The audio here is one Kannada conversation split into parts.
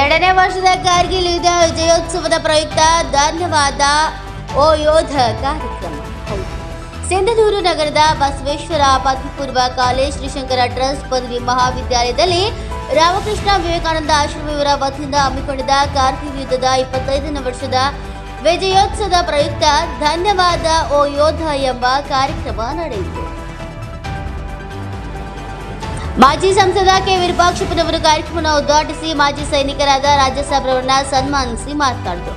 ಎರಡನೇ ವರ್ಷದ ಕಾರ್ಗಿಲ್ ಯುದ್ಧ ವಿಜಯೋತ್ಸವದ ಪ್ರಯುಕ್ತ ಧನ್ಯವಾದ ಓ ಯೋಧ ಕಾರ್ಯಕ್ರಮ. ಸಿಂಧನೂರು ನಗರದ ಬಸವೇಶ್ವರ ಪದವಿಪೂರ್ವ ಕಾಲೇಜ್ ಶ್ರೀಶಂಕರ ಟ್ರಸ್ಟ್ ಪದವಿ ಮಹಾವಿದ್ಯಾಲಯದಲ್ಲಿ ರಾಮಕೃಷ್ಣ ವಿವೇಕಾನಂದ ಆಶ್ರಮ ಇವರ ವತಿಯಿಂದ ಹಮ್ಮಿಕೊಂಡಿದ್ದ ಕಾರ್ಗಿಲ್ ಯುದ್ಧದ ಇಪ್ಪತ್ತೈದನೇ ವರ್ಷದ ವಿಜಯೋತ್ಸವದ ಪ್ರಯುಕ್ತ ಧನ್ಯವಾದ ಓ ಯೋಧ ಎಂಬ ಕಾರ್ಯಕ್ರಮ ನಡೆಯಿತು. ಮಾಜಿ ಸಂಸದ ಕೆ ವಿರೂಪಾಕ್ಷಪ್ಪನವರು ಕಾರ್ಯಕ್ರಮವನ್ನು ಉದ್ಘಾಟಿಸಿ ಮಾಜಿ ಸೈನಿಕರಾದ ರಾಜ್ಯಸಭೆಯವರನ್ನ ಸನ್ಮಾನಿಸಿ ಮಾತನಾಡಿದರು.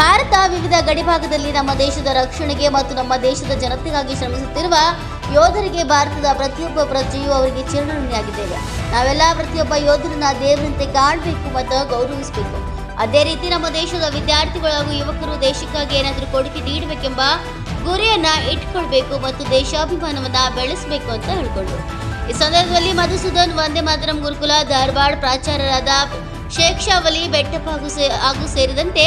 ಭಾರತ ವಿವಿಧ ಗಡಿಭಾಗದಲ್ಲಿ ನಮ್ಮ ದೇಶದ ರಕ್ಷಣೆಗೆ ಮತ್ತು ನಮ್ಮ ದೇಶದ ಜನತೆಗಾಗಿ ಶ್ರಮಿಸುತ್ತಿರುವ ಯೋಧರಿಗೆ ಭಾರತದ ಪ್ರತಿಯೊಬ್ಬ ಪ್ರಜೆಯೂ ಅವರಿಗೆ ಚಿರಋಣಿಯಾಗಿದ್ದೇವೆ ನಾವೆಲ್ಲ ಪ್ರತಿಯೊಬ್ಬ ಯೋಧರನ್ನ ದೇವರಂತೆ ಕಾಣಬೇಕು ಮತ್ತು ಗೌರವಿಸಬೇಕು. ಅದೇ ರೀತಿ ನಮ್ಮ ದೇಶದ ವಿದ್ಯಾರ್ಥಿಗಳು ಹಾಗೂ ಯುವಕರು ದೇಶಕ್ಕಾಗಿ ಏನಾದರೂ ಕೊಡುಗೆ ನೀಡಬೇಕೆಂಬ ಗುರಿಯನ್ನ ಇಟ್ಕೊಳ್ಬೇಕು ಮತ್ತು ದೇಶಾಭಿಮಾನವನ್ನ ಬೆಳೆಸಬೇಕು ಅಂತ ಹೇಳ್ಕೊಂಡ್ರು. ಈ ಸಂದರ್ಭದಲ್ಲಿ ಮಧುಸೂದನ್ ವಂದೇ ಮಾತರಂ ಗುರುಕುಲ ಧಾರವಾಡ ಪ್ರಾಚಾರ್ಯರಾದ ಶೇಖ್ ಶಾವಲಿ ಬೆಟ್ಟಪ್ಪ ಹಾಗೂ ಸೇ- ಹಾಗೂ ಸೇರಿದಂತೆ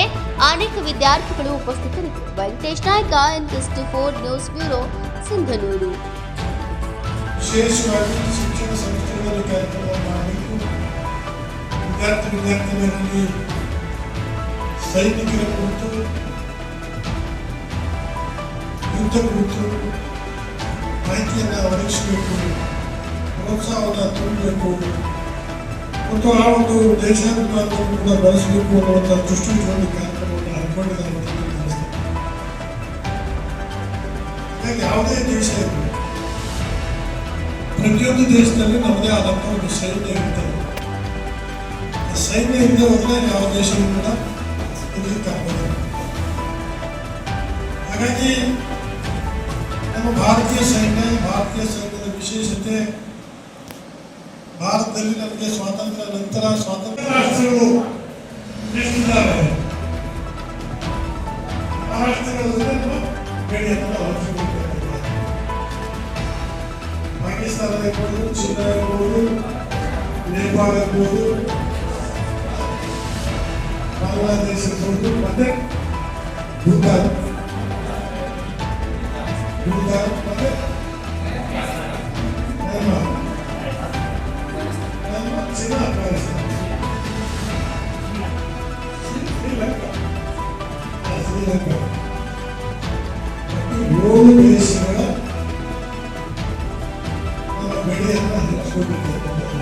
ಅನೇಕ ವಿದ್ಯಾರ್ಥಿಗಳು ಉಪಸ್ಥಿತರಿದ್ದರು Venkatesh Naik N four news bureau Sindhanur ವಿಶೇಷವಾಗಿ ಶಿಕ್ಷಣ ಸಂಸ್ಥೆಗಳಲ್ಲಿ ಕಾರ್ಯಕ್ರಮ ಮಾಡಬೇಕು ವಿದ್ಯಾರ್ಥಿ ವಿದ್ಯಾರ್ಥಿನಿಯರಲ್ಲಿ ಸೈನಿಕರ ಕುರಿತು ಯುದ್ಧ ಕುರಿತು ಮಾಹಿತಿಯನ್ನು ಒದಗಿಸಬೇಕು ಪ್ರೋತ್ಸಾಹವನ್ನು ತುಂಬಬೇಕು ಮತ್ತು ಆ ಒಂದು ದೇಶಾಭಿಮಾನವನ್ನು ಕೂಡ ಬಳಸಬೇಕು ಅನ್ನುವಂಥ ದೃಷ್ಟಿ ಕಾರ್ಯಕ್ರಮವನ್ನು ಹಮ್ಮಿಕೊಂಡಿದ್ದಾರೆ ಹಾಗಾಗಿ ಯಾವುದೇ ದೇಶ ಪ್ರತಿಯೊಂದು ದೇಶದಲ್ಲಿ ನಮ್ಮದೇ ಆದಂಥ ಒಂದು ಸೈನ್ಯ ಇರ್ತದೆ ಸೈನ್ಯ ಇಲ್ಲದೆ ಹೋದ್ರೆ ಯಾವ ದೇಶವೂ ಕೂಡ ಇರಲಿಕ್ಕಾಗೋದಿಲ್ಲ ಹಾಗಾಗಿ ನಮ್ಮ ಭಾರತೀಯ ಸೈನ್ಯ, ಭಾರತೀಯ ಸೈನ್ಯದ ವಿಶೇಷತೆ ಭಾರತದಲ್ಲಿ ನಮಗೆ ಸ್ವಾತಂತ್ರ್ಯ ನಂತರ ಸ್ವಾತಂತ್ರ್ಯ ರಾಷ್ಟ್ರಗಳು ಎಷ್ಟಿದ್ದಾವೆ ಆ ರಾಷ್ಟ್ರಗಳಲ್ಲಿ ಗಡಿಯನ್ನು ಅವಶ್ಯಕತೆ ಪಾಕಿಸ್ತಾನ ಇರ್ಬೋದು ಚೀನಾ ಇರ್ಬೋದು ನೇಪಾಳ ಇರ್ಬೋದು ಬಾಂಗ್ಲಾದೇಶ ಇರ್ಬೋದು ಮತ್ತೆ ಭೂತಾನ್ ಭೂತಾನ್ ಮತ್ತೆ ಶ್ರೀಮಂತ ಈ ಮೂರು ದೇಶಗಳ ನಮ್ಮ ಬೆಳೆಯನ್ನು ಹಂಚಿಕೊಂಡಿರ್ತಕ್ಕಂಥ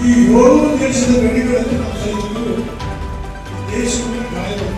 ಈ ಏಳು ದೇಶದ ಗಡಿಗಳನ್ನು ನಾವು ಸೈನಿಕರು ದೇಶವನ್ನು ಕಾಯ್ದು